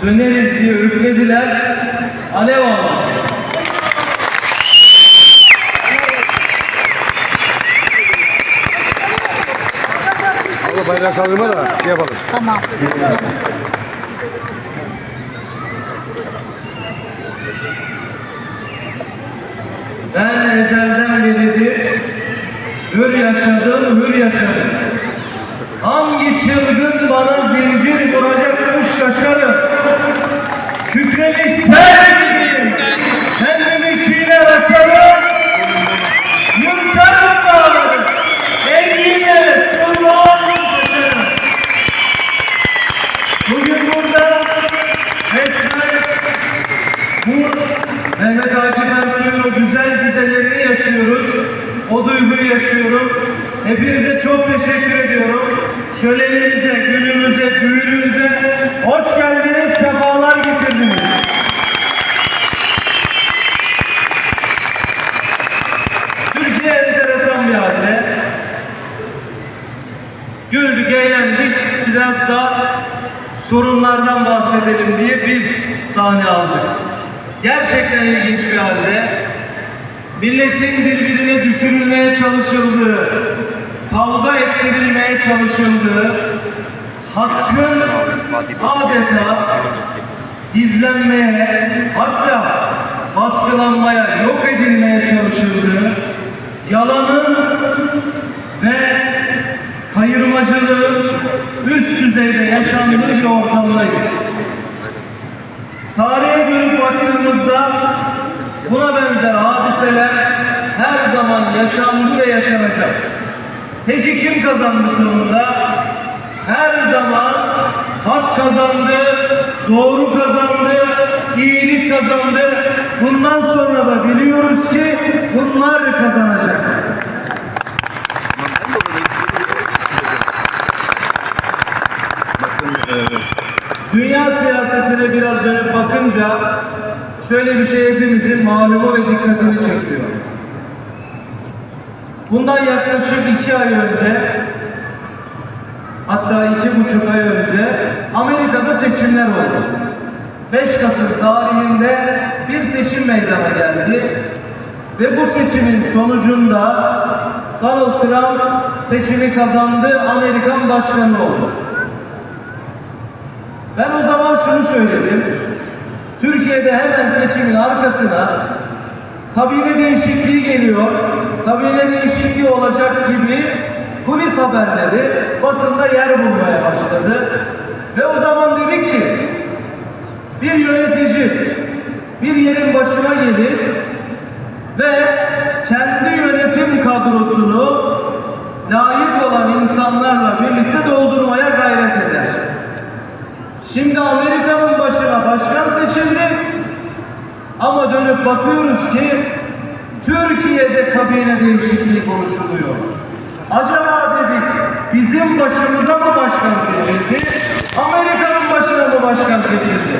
Söneriz diye üflediler. Alev aldı. Bayrak kaldırma da şey yapalım. Tamam. Ben ezelden beridir hür yaşadım, hür yaşadım. Hangi çılgın bana zincir vuracakmış şaşarım. Kükremiş Hepinize çok teşekkür ediyorum. Şölenimize, günümüze, düğünümüze hoş geldiniz, sefalar getirdiniz. Türkiye enteresan bir halde. Güldük, eğlendik. Biraz da sorunlardan bahsedelim diye biz sahne aldık. Gerçekten ilginç bir halde. Milletin birbirine düşürülmeye çalışıldığı, kavga ettirilmeye çalışıldığı, hakkın adeta gizlenmeye, hatta baskılanmaya, yok edilmeye çalışıldığı, yalanın ve kayırmacılığın üst düzeyde yaşandığı bir ortamdayız. Tarihe dönüp baktığımızda buna benzer hadiseler her zaman yaşandı ve yaşanacak. Peki kim kazandı sonunda? Her zaman hak kazandı, doğru kazandı, iyilik kazandı. Bundan sonra da biliyoruz ki bunlar kazanacak. Dünya siyasetine biraz dönüp bakınca şöyle bir şey hepimizin malumu ve dikkatini çekiyor. Bundan yaklaşık iki ay önce hatta iki buçuk ay önce Amerika'da seçimler oldu. 5 Kasım tarihinde bir seçim meydana geldi ve bu seçimin sonucunda Donald Trump seçimi kazandı, Amerikan başkanı oldu. Ben o zaman şunu söyledim. Türkiye'de hemen seçimin arkasına kabine değişikliği geliyor. Kabine değişikliği olacak gibi kulis haberleri basında yer bulmaya başladı. Ve o zaman dedik ki bir yönetici bir yerin başına gelir ve kendi yönetim kadrosunu layık olan insanlarla birlikte doldurmaya gayret eder. Şimdi Amerika'nın başına başkan seçildi. Ama dönüp bakıyoruz ki Türkiye'de kabine değişikliği konuşuluyor. Acaba dedik bizim başımıza mı başkan seçildi? Amerika'nın başına mı başkan seçildi?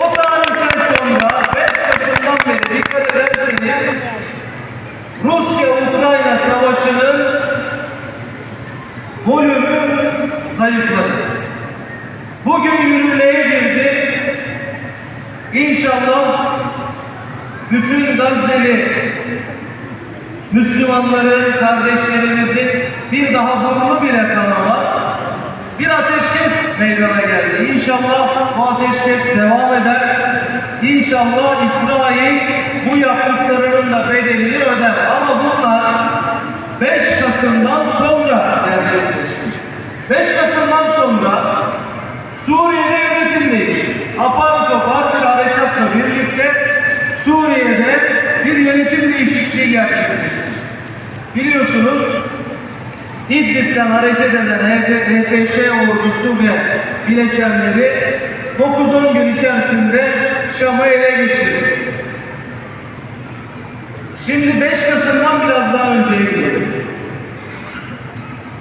O tarihten sonra 5 Kasım'dan beri dikkat ederseniz Rusya-Ukrayna savaşının volümü zayıfladı. Bugün yürürlüğe girdi. İnşallah bütün Gazze'li Müslümanların, kardeşlerimizin bir daha burnu bile kanamaz. Bir ateşkes meydana geldi. İnşallah bu ateşkes devam eder. İnşallah İsrail bu yaptıklarının da bedelini öder. Ama bunlar 5 Kasım'dan sonra gerçekleşmiş. 5 Kasım'dan sonra Suriye'de yönetim değişti. Apar topar Suriye'de bir yönetim değişikliği gerçekleşti. Biliyorsunuz İdlib'den hareket eden HTŞ ordusu ve bileşenleri 9-10 gün içerisinde Şam'ı ele geçirdi. Şimdi 5 Kasım'dan biraz daha önceye gidelim.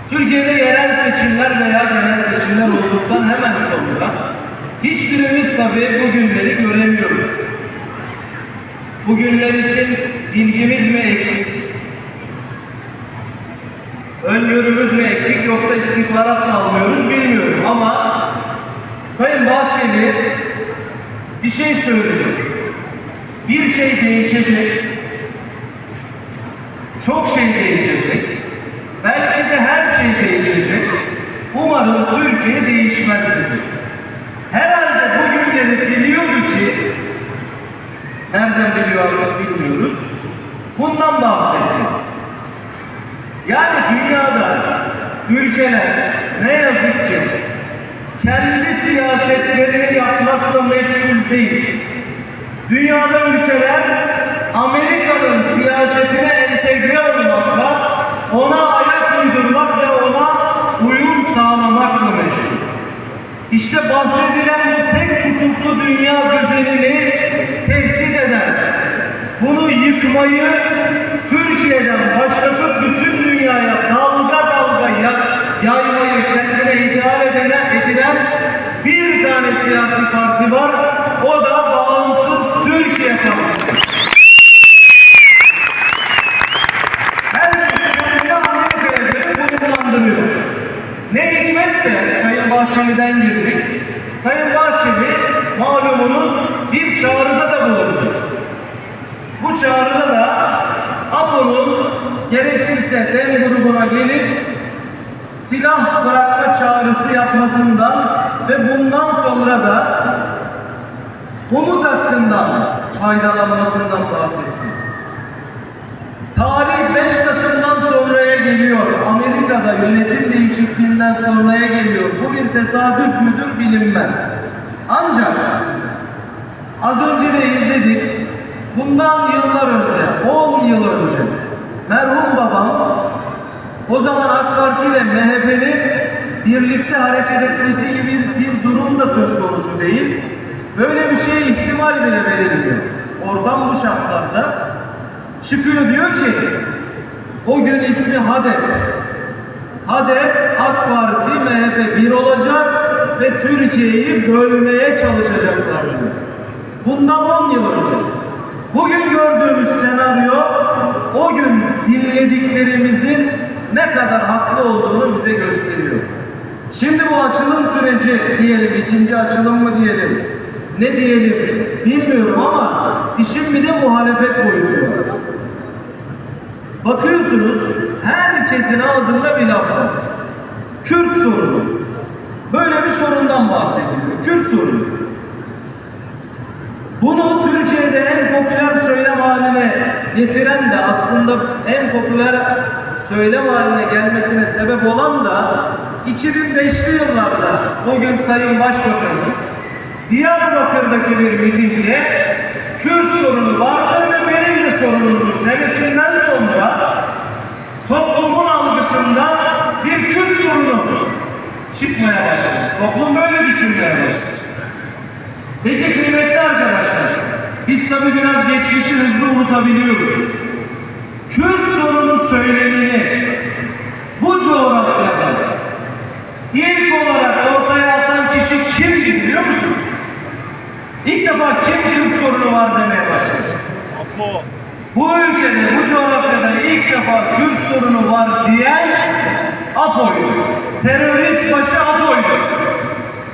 Türkiye'de yerel seçimler veya genel seçimler olduktan hemen sonra hiçbirimiz tabii bu günleri göremiyoruz. Bugünler için bilgimiz mi eksik? Öngörümüz mü eksik yoksa istihbarat mı almıyoruz bilmiyorum ama Sayın Bahçeli bir şey söyledi. Bir şey değişecek. Çok şey değişecek. Belki de her şey değişecek. Umarım Türkiye değişmez dedi. Herhalde bugünleri biliyordu ki nereden biliyor artık bilmiyoruz. Bundan bahsetti. Yani dünyada ülkeler ne yazık ki kendi siyasetlerini yapmakla meşgul değil. Dünyada ülkeler Amerika'nın siyasetine entegre olmakla, ona ayak uydurmak ve ona uyum sağlamakla meşgul. İşte bahsedilen bu tek kutuplu dünya düzenini yıkmayı Türkiye'den başlatıp bütün dünyaya dalga dalga ya- yaymayı kendine ideal edilen, edilen bir tane siyasi parti var. O da Bağımsız Türkiye Partisi. Ne hikmetse Sayın Bahçeli'den girdik. Sayın Bahçeli malumunuz bir çağrıda da bulundu. Bu çağrıda da APO'nun gerekirse DEM grubuna gelip silah bırakma çağrısı yapmasından ve bundan sonra da umut hakkından faydalanmasından bahsetti. Tarih 5 Kasım'dan sonraya geliyor. Amerika'da yönetim değişikliğinden sonraya geliyor. Bu bir tesadüf müdür bilinmez. Ancak az önce de izledik. Bundan yıllar önce, 10 yıl önce merhum babam o zaman AK Parti ile MHP'nin birlikte hareket etmesi gibi bir, bir durum da söz konusu değil. Böyle bir şeye ihtimal bile verilmiyor. Ortam bu şartlarda çıkıyor diyor ki o gün ismi HADEP. HADEP AK Parti MHP bir olacak ve Türkiye'yi bölmeye çalışacaklar diyor. Bundan 10 yıl önce. Bugün gördüğümüz senaryo o gün dinlediklerimizin ne kadar haklı olduğunu bize gösteriyor. Şimdi bu açılım süreci diyelim, ikinci açılım mı diyelim, ne diyelim bilmiyorum ama işin bir de muhalefet boyutu var. Bakıyorsunuz herkesin ağzında bir laf var. Kürt sorunu. Böyle bir sorundan bahsediliyor. Kürt sorunu. Bunu Türkiye'de en popüler söylem haline getiren de aslında en popüler söylem haline gelmesine sebep olan da 2005'li yıllarda o gün Sayın Başbakan'ın Diyarbakır'daki bir mitingde Kürt sorunu vardır ve benim de sorunumdur demesinden sonra toplumun algısında bir Kürt sorunu çıkmaya başladı. Toplum böyle düşünmeye başladı. Peki kıymetli arkadaşlar, biz tabi biraz geçmişi hızlı unutabiliyoruz. Kürt sorunu söylemini bu coğrafyada ilk olarak ortaya atan kişi kimdi biliyor musunuz? İlk defa kim Kürt sorunu var demeye başladı. Bu ülkede, bu coğrafyada ilk defa Kürt sorunu var diyen APO'ydu. Terörist başı APO'ydu.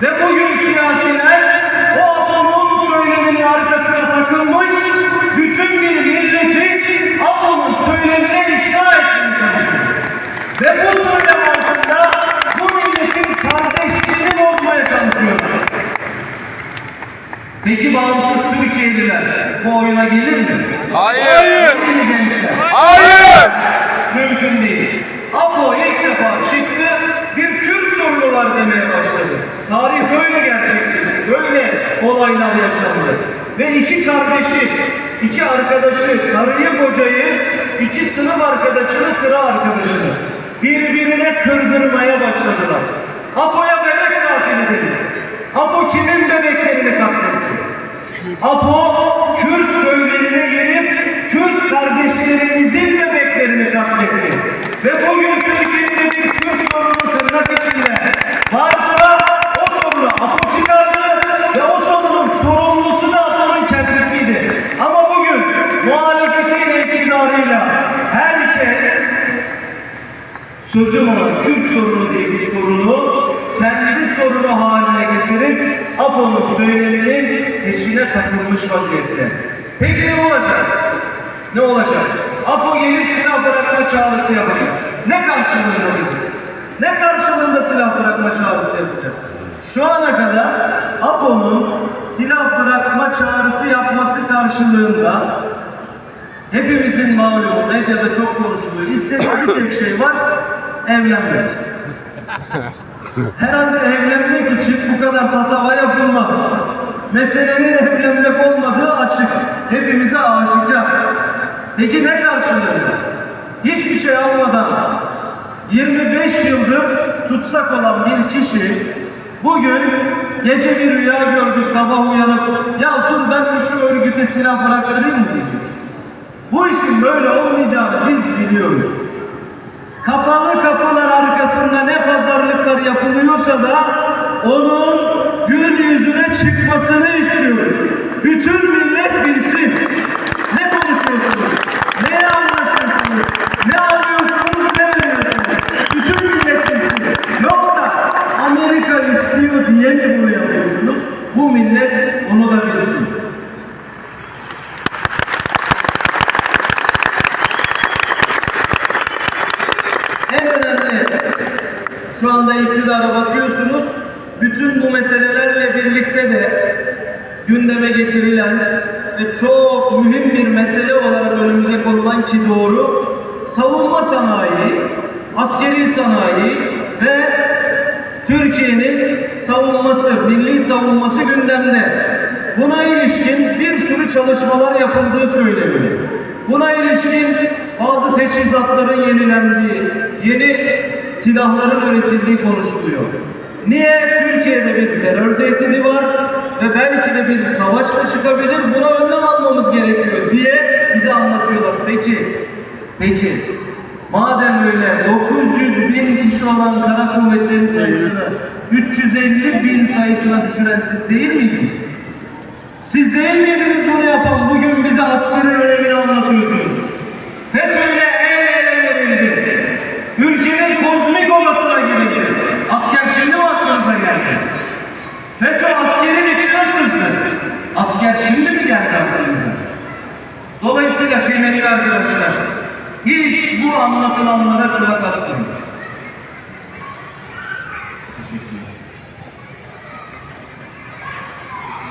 Ve bugün siyasiler söylemine ikna etmeye çalışmış. Ve bu söylem altında bu milletin kardeşliğini bozmaya çalışıyorlar. Peki bağımsız Türkiye'liler bu oyuna gelir mi? Hayır. Gençler? Hayır. Mümkün değil. APO ilk defa çıktı, bir Kürt sorunu var demeye başladı. Tarih böyle gerçekleşti, böyle olaylar yaşandı. Ve iki kardeşi, iki arkadaşı, karıyı kocayı, iki sınıf arkadaşını, sıra arkadaşını birbirine kırdırmaya başladılar. APO'ya bebek katili deriz. APO kimin bebeklerini katletti? Apo, Kürt köylerine vaziyette. Peki ne olacak? Ne olacak? APO gelip silah bırakma çağrısı yapacak. Ne karşılığında dedik? Ne karşılığında silah bırakma çağrısı yapacak? Şu ana kadar APO'nun silah bırakma çağrısı yapması karşılığında hepimizin malumu medyada çok konuşuluyor. İstediği bir tek şey var, evlenmek. Herhalde evlenmek için bu kadar tatava yapılmaz. Meselenin evlenmek olmadığı açık. Hepimize aşikar. Peki ne karşılığında? Hiçbir şey almadan 25 yıldır tutsak olan bir kişi bugün gece bir rüya gördü sabah uyanıp ya dur ben şu örgüte silah bıraktırayım mı diyecek. Bu işin böyle olmayacağını biz biliyoruz. Kapalı kapılar arkasında ne pazarlıklar yapılıyorsa da onun gün yüzüne çıkmasını istiyoruz. Bütün millet bilsin. Ne konuşuyorsunuz? Neye anlaşıyorsunuz? Ne alıyorsunuz? Ne veriyorsunuz? Bütün millet bilsin. Yoksa Amerika istiyor diye mi bunu yapıyorsunuz? Bu millet onu da bilsin. En önemli şu anda iktidara bakıyorsunuz. Bütün bu meselelerle birlikte de gündeme getirilen ve çok mühim bir mesele olarak önümüze konulan ki doğru savunma sanayi, askeri sanayi ve Türkiye'nin savunması, milli savunması gündemde. Buna ilişkin bir sürü çalışmalar yapıldığı söyleniyor. Buna ilişkin bazı teçhizatların yenilendiği, yeni silahların üretildiği konuşuluyor. Niye? Türkiye'de bir terör tehdidi var ve belki de bir savaş da çıkabilir. Buna önlem almamız gerekiyor diye bize anlatıyorlar. Peki, peki madem öyle 900 bin kişi olan kara kuvvetlerin sayısını 350 bin sayısına düşüren siz değil miydiniz? Siz değil miydiniz bunu yapan? Bugün bize askerin önemini anlatıyorsunuz. FETÖ'yle el ele verildi. Ülkenin kozmik odasına girildi. Asker şimdi mi aklınıza geldi? FETÖ askerin içine sızdı. Asker şimdi mi geldi aklınıza? Dolayısıyla kıymetli arkadaşlar, hiç bu anlatılanlara kulak asmayın. Teşekkürler.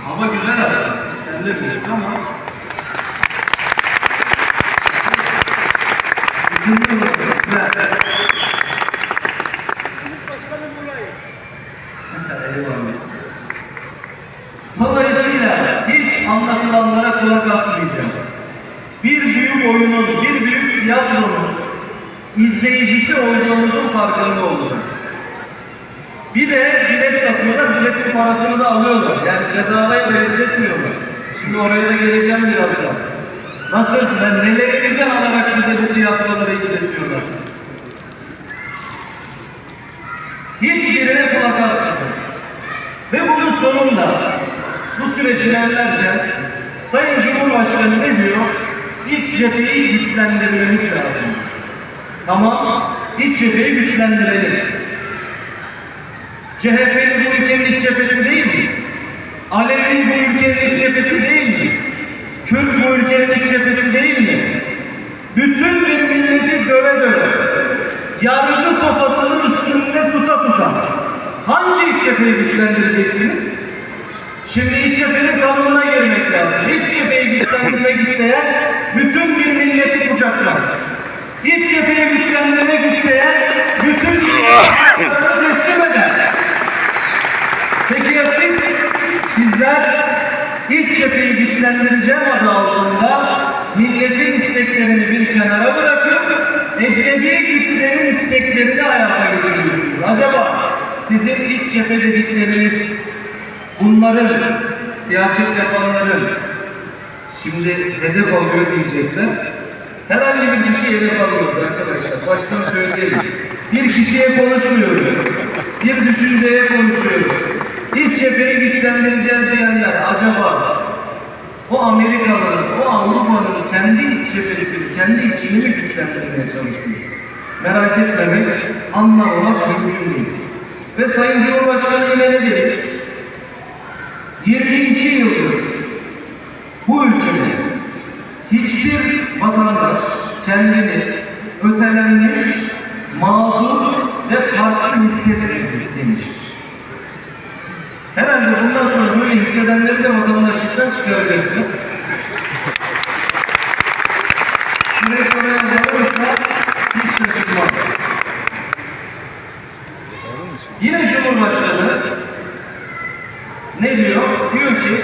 Hava güzel aslında. Terlemiyoruz ama ısınıyoruz. Güzel. Eyvallah. Dolayısıyla hiç asmayacağız. Bir büyük oyunun, bir büyük tiyatronun izleyicisi olduğumuzun farkında olacağız. Bir de bilet satıyorlar, biletin parasını da alıyorlar. Yani bedavaya da izletmiyorlar. Şimdi oraya da geleceğim birazdan. Nasıl, yani nelerimizi alarak bize bu tiyatroları izletiyorlar. Hiçbirine kulak asmayacağız. Ve bunun sonunda bu süreci ilerlerken Sayın Cumhurbaşkanı ne diyor? İç cepheyi güçlendirmemiz lazım. Tamam, iç cepheyi güçlendirelim. CHP'nin bu ülkenin iç cephesi değil mi? Alevi bu ülkenin iç cephesi değil mi? Kürt bu ülkenin iç cephesi değil mi? Bütün bir milleti döve döve, yargı sofasının üstünde tuta tuta, hangi iç cepheyi güçlendireceksiniz? Şimdi iç cephenin tanımına girmek lazım. İç cepheyi güçlendirmek isteyen bütün bir milleti kucaklar. İç cepheyi güçlendirmek isteyen bütün milleti teslim eder. Peki ya siz? Sizler iç cepheyi güçlendireceğim adı altında milletin isteklerini bir kenara bırakıp ecnebi güçlerin isteklerini hayata geçiriyorsunuz. Acaba sizin iç cephe dedikleriniz bunların, siyaset yapanların şimdi hedef alıyor diyecekler. Herhangi bir kişi hedef alıyoruz arkadaşlar. Baştan söyleyelim. Bir kişiye konuşmuyoruz. Bir düşünceye konuşuyoruz. İç cepheyi güçlendireceğiz diyenler acaba o Amerikalıların, o Avrupa'nın kendi iç cephesini, kendi içini mi güçlendirmeye çalışıyor? merak etmemek, anlamamak mümkün değil. Ve Sayın Cumhurbaşkanı yine ne demiş? 22 yıldır bu ülkede hiçbir vatandaş kendini ötelenmiş, mağdur ve farklı hissetmedi demiştir. Herhalde bundan sonra böyle hissedenleri de vatandaşlıktan çıkaracaktır. Süreç oraya varırsa hiç şaşırmam. Yine Cumhurbaşkanı ne diyor? Diyor ki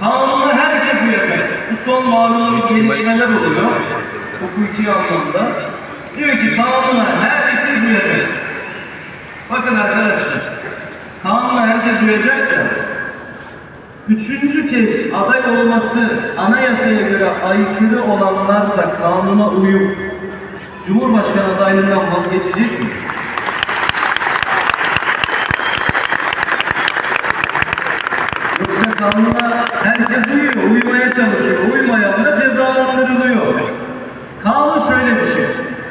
kanunu herkes uyacak. Bu son malumunuz gelişmeler oluyor. Hukuki anlamda. Diyor ki kanuna herkes uyacak. Bakın arkadaşlar. Kanuna herkes uyacak ya. Üçüncü kez aday olması anayasaya göre aykırı olanlar da kanuna uyup Cumhurbaşkanı adaylığından vazgeçecek mi? Yoksa kanuna herkes uyuyor, uymaya çalışıyor. Uymayan da cezalandırılıyor. Kanun şöyle bir şey.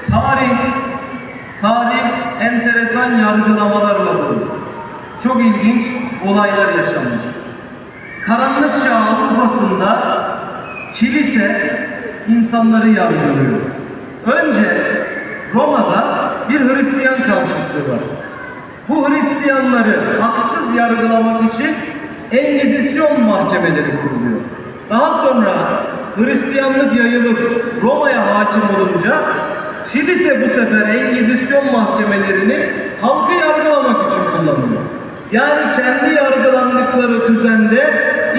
Tarih, tarih enteresan yargılamalarla dolu. Çok ilginç olaylar yaşanmış. Karanlık Çağ Avrupa'sında kilise insanları yargılıyor. Önce Roma'da bir Hristiyan karşıtlığı var. Bu Hristiyanları haksız yargılamak için Engizisyon mahkemeleri kuruluyor. Daha sonra Hristiyanlık yayılıp Roma'ya hakim olunca kilise bu sefer Engizisyon mahkemelerini halkı yargılamak için kullanıyor. Yani kendi yargılandıkları düzende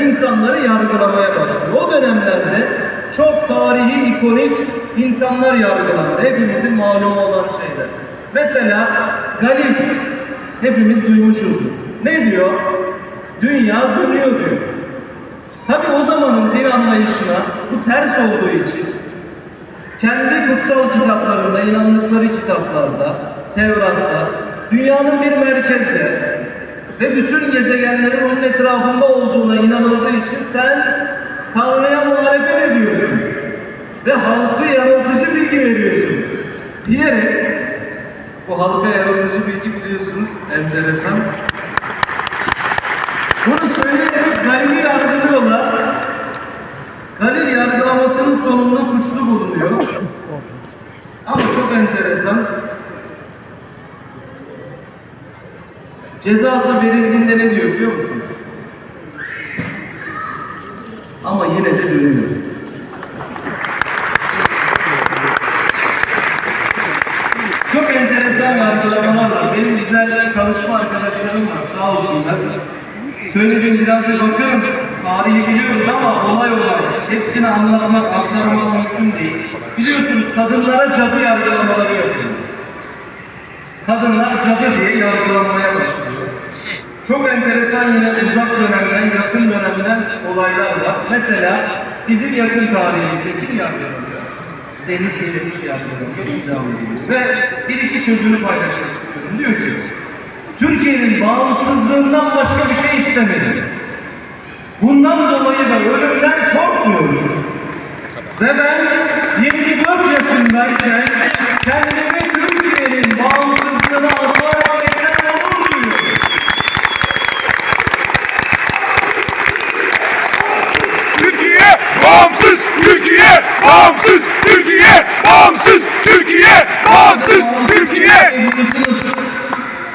insanları yargılamaya başlıyor. O dönemlerde çok tarihi, ikonik insanlar yargılandı. Hepimizin malumu olan şeyler. Mesela Galip, hepimiz duymuşuzdur. Ne diyor? Dünya dönüyor diyor. Tabi o zamanın din anlayışına bu ters olduğu için kendi kutsal kitaplarında, inandıkları kitaplarda, Tevrat'ta, dünyanın bir merkezde ve bütün gezegenlerin onun etrafında olduğuna inanıldığı için sen Tanrı'ya muhalefet ediyorsun ve halkı yanıltıcı bilgi veriyorsun diyerek bu halka yanıltıcı bilgi biliyorsunuz enteresan. Bunu söyleyerek Galil'i yargılıyorlar. Galil yargılamasının sonunda suçlu bulunuyor. Ama çok enteresan. Cezası verildiğinde ne diyor biliyor musunuz? Ama yine de dönüyor. Çok enteresan yargılamalar var. Benim güzel çalışma arkadaşlarım var sağ olsunlar. Söylediğim biraz bir bakın. Tarihi biliyoruz ama olay olay. Hepsini anlatmak, aktarmak mümkün değil. Biliyorsunuz kadınlara cadı yargılamaları yapıyor. Cadı diye yargılanmaya başlıyor. Çok enteresan yine uzak dönemden, yakın dönemden olaylar var. Mesela bizim yakın tarihimizde kim yargılanıyor? Deniz Gezmiş yargılanıyor, idam. Ve bir iki sözünü paylaşmak istiyorum. Diyor ki, Türkiye'nin bağımsızlığından başka bir şey istemedi. Bundan dolayı da ölümden korkmuyoruz. Ve ben 24 yaşındayken kendimi Türkiye'nin bağımsızlığına armağan etmekten onur duyuyorum. Türkiye bağımsız, Türkiye bağımsız, Türkiye bağımsız, Türkiye bağımsız, Türkiye.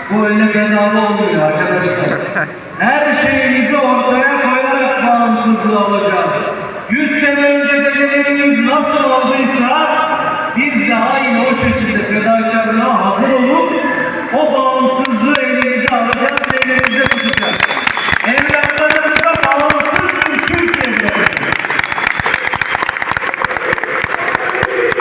Bu öyle bedava olmuyor arkadaşlar. Her şeyimizi ortaya koyarak bağımsızlığı alacağız. 100 sene önce dedelerimiz nasıl olduysa biz de aynı o şekilde